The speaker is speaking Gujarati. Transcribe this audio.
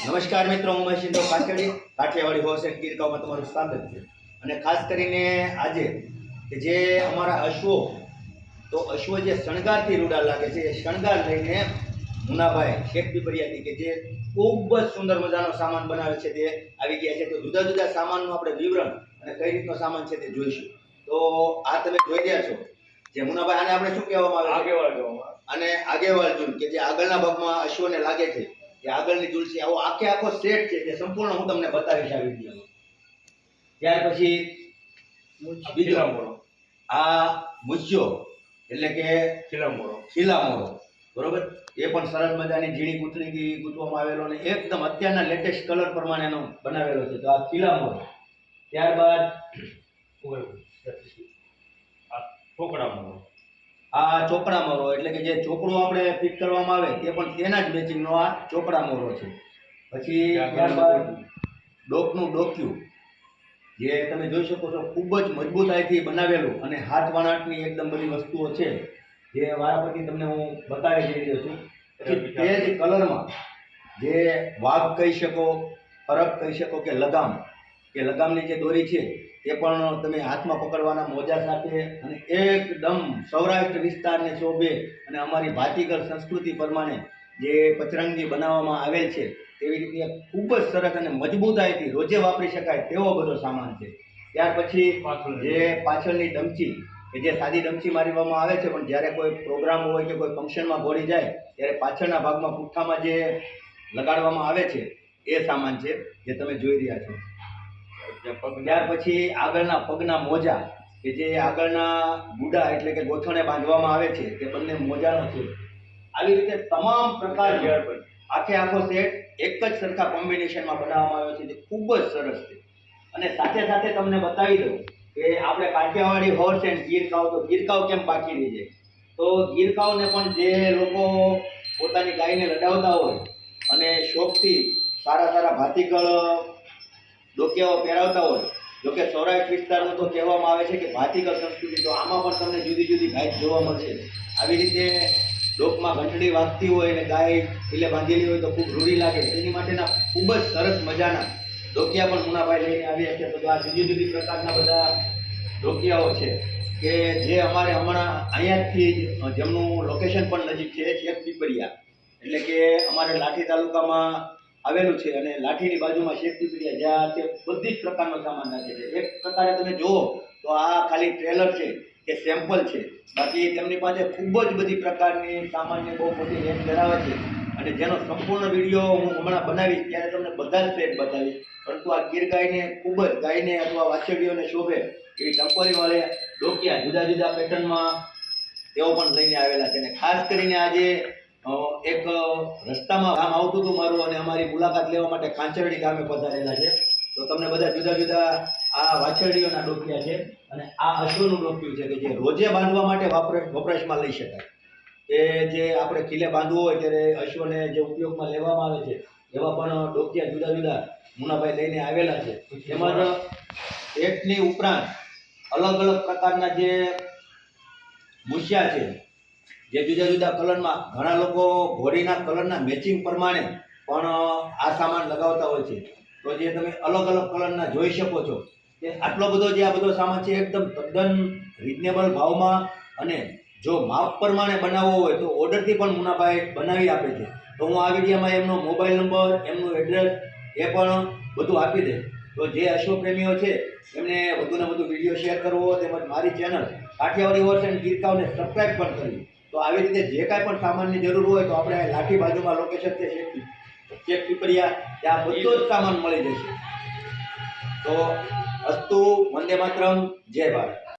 નમસ્કાર મિત્રો હું મહેશિંદો કાછડી કાઠિયાવાડી હોસ એન્ડ ગીરકાવમાં તમારું સ્વાગત છે. અને ખાસ કરીને આજે કે જે અમારા અશ્વો તો અશ્વો જે શણગારથી રૂડા લાગે છે એ શણગાર લઈને મુનાભાઈ શેખ પીપરિયાથી કે જે ખૂબ જ સુંદર મજાનો સામાન બનાવે છે તે આવી ગયા છે. તો જુદા જુદા સામાનનું આપણે વિવરણ અને કઈ રીતનો સામાન છે તે જોઈશું. તો આ તમે જોઈ રહ્યા છો જે મુનાભાઈ આને આપણે શું કહેવામાં આવે આગેવાળ અને આગેવાળ જુન કે જે આગળના ભાગમાં અશ્વને લાગે છે. એ આગળની તુલસી આવો આખે આખો સેટ છે જે સંપૂર્ણ હું તમને બતાવીશ આ વિડીયોમાં ત્યાર પછી બીજો. આ મુજ્જો એટલે કે ખીલામોરો. ખીલામોરો બરોબર એ પણ સરસ મજાની ઝીણી કૂતરી ગૂંથવામાં આવેલો ને એકદમ અત્યારના લેટેસ્ટ કલર પ્રમાણેનો બનાવેલો છે તો આ ખીલામોરો ત્યારબાદ. આ ઠોકરામોરો. આ ચોપડા મોરો એટલે કે જે ચોપડું આપણે ફિટ કરવામાં આવે તે પણ તેના જ મેચિંગનો આ ચોપડા મોરો છે. પછી ત્યારબાદ ડોકનું ડોક્યું જે તમે જોઈ શકો છો ખૂબ જ મજબૂતાઈથી બનાવેલું અને હાથ વણાટની એકદમ બધી વસ્તુઓ છે જે વારાફરતી તમને હું બતાવી જઈ રહ્યો છું. પછી તે જ કલરમાં જે વાઘ કહી શકો ફરક કહી શકો કે લગામ કે લગામની જે દોરી છે તે પણ તમે હાથમાં પકડવાના મોજા સાથે અને એકદમ સૌરાષ્ટ્ર વિસ્તારને શોભે અને અમારી ભાતીગર સંસ્કૃતિ પ્રમાણે જે પચરંગી બનાવવામાં આવેલ છે તેવી રીતે ખૂબ જ સરસ અને મજબૂતાઈથી રોજે વાપરી શકાય તેવો બધો સામાન છે. ત્યાર પછી જે પાછળની ડમચી કે જે સાદી ડમચી મારવામાં આવે છે પણ જ્યારે કોઈ પ્રોગ્રામ હોય કે કોઈ ફંક્શનમાં ભોળી જાય ત્યારે પાછળના ભાગમાં પુઠ્ઠામાં જે લગાડવામાં આવે છે એ સામાન છે જે તમે જોઈ રહ્યા છો. ત્યાર પછી આગળના પગના મોજા કે જે આગળના ગુડા એટલે કે ગોથણે બાંધવામાં આવે છે તે બંને મોજાનો છે આવી રીતે તમામ પ્રકાર આખે આખો સેટ એક જ સરખા કોમ્બિનેશનમાં બનાવવામાં આવ્યો છે જે ખૂબ જ સરસ છે. અને સાથે સાથે તમને બતાવી દઉં કે આપણે કાઠિયાવાડી હોર્સ એન્ડ ગીરકાવ તો ગીરકાવ કેમ બાકી રહી જાય? તો ગીરકાવને પણ જે લોકો પોતાની ગાયને લડાવતા હોય અને શોખથી સારા સારા ભાતીગળ ડોકિયાઓ પહેરાવતા હોય જોકે સૌરાષ્ટ્ર વિસ્તારમાં તો કહેવામાં આવે છે કે ભાતીકર સંસ્કૃતિ તો આમાં પણ તમને જુદી જુદી ગાય જોવા મળશે. આવી રીતે લોકમાં ઘંટડી વાગતી હોય અને ગાય એટલે બાંધેલી હોય તો ખૂબ રૂઢી લાગે. તેની માટેના ખૂબ જ સરસ મજાના ડોકિયા પણ મુનાભાઈ લઈને આવ્યા છે. તો આ જુદી જુદી પ્રકારના બધા ડોકિયાઓ છે કે જે અમારે હમણાં અહીંયાથી જેમનું લોકેશન પણ નજીક છે શેખ પીપળિયા એટલે કે અમારે લાઠી તાલુકામાં આવેલું છે અને લાઠીની બાજુમાં શેખ પીપરિયા જ્યાં તે બધી જ પ્રકારનો સામાન રાખે છે. એક પ્રકારે તમે જુઓ તો આ ખાલી ટ્રેલર છે કે સેમ્પલ છે. બાકી તેમની પાસે ખૂબ જ બધી પ્રકારની સામાન્ય બહુ મોટી રેન્જ ધરાવે છે. અને જેનો સંપૂર્ણ વીડિયો હું હમણાં બનાવીશ ત્યારે તમને બધા જ સેટ બતાવીશ. પરંતુ આ ગીર ગાયને, ખૂબ જ ગાયને અથવા વાછરડીઓને શોભે એવી ટંકોરી વાળે ડોકિયા જુદા જુદા પેટર્નમાં તેઓ પણ લઈને આવેલા છે. અને ખાસ કરીને આજે એક રસ્તામાં ગામ આવતું હતું મારું અને અમારી મુલાકાત લેવા માટે કાંચરડી ગામે પધારેલા છે. તો તમને બધા જુદા જુદા આ વાછરડીઓના ડોકિયા છે અને આ અશ્વનું ડોકિયું છે કે જે રોજે બાંધવા માટે વાપરે વપરાશમાં લઈ શકાય. કે જે આપણે કિલ્લે બાંધવું હોય ત્યારે અશ્વને જે ઉપયોગમાં લેવામાં આવે છે, એવા પણ ડોકિયા જુદા જુદા મુનાભાઈ લઈને આવેલા છે. એમાં એકની ઉપરાંત અલગ અલગ પ્રકારના જે મૂસિયા છે જે જુદા જુદા કલરમાં ઘણા લોકો ઘોડીના કલરના મેચિંગ પ્રમાણે પણ આ સામાન લગાવતા હોય છે. તો જે તમે અલગ અલગ કલરના જોઈ શકો છો કે આટલો બધો જે આ બધો સામાન છે એકદમ તદ્દન રિઝનેબલ ભાવમાં અને જો માપ પ્રમાણે બનાવવો હોય તો ઓર્ડરથી પણ મુનાભાઈ બનાવી આપે છે. તો હું આ વિડીયોમાં એમનો મોબાઈલ નંબર, એમનું એડ્રેસ એ પણ બધું આપી દે તો જે અશ્વપ્રેમીઓ છે, એમને વધુને વધુ વીડિયો શેર કરવો તેમજ મારી ચેનલ કાઠિયાવાડી હોર્સ એન્ડ ગીરકાવને સબસ્ક્રાઈબ પણ કરવી. તો આવી રીતે જે કાંઈ પણ સામાનની જરૂર હોય તો આપણે લાઠી બાજુમાં લોકેશન છે શેખ ચેક પીપરિયા ત્યાં બધો જ સામાન મળી જશે. તો અસ્તુ વંદે માતરમ, જય ભારત.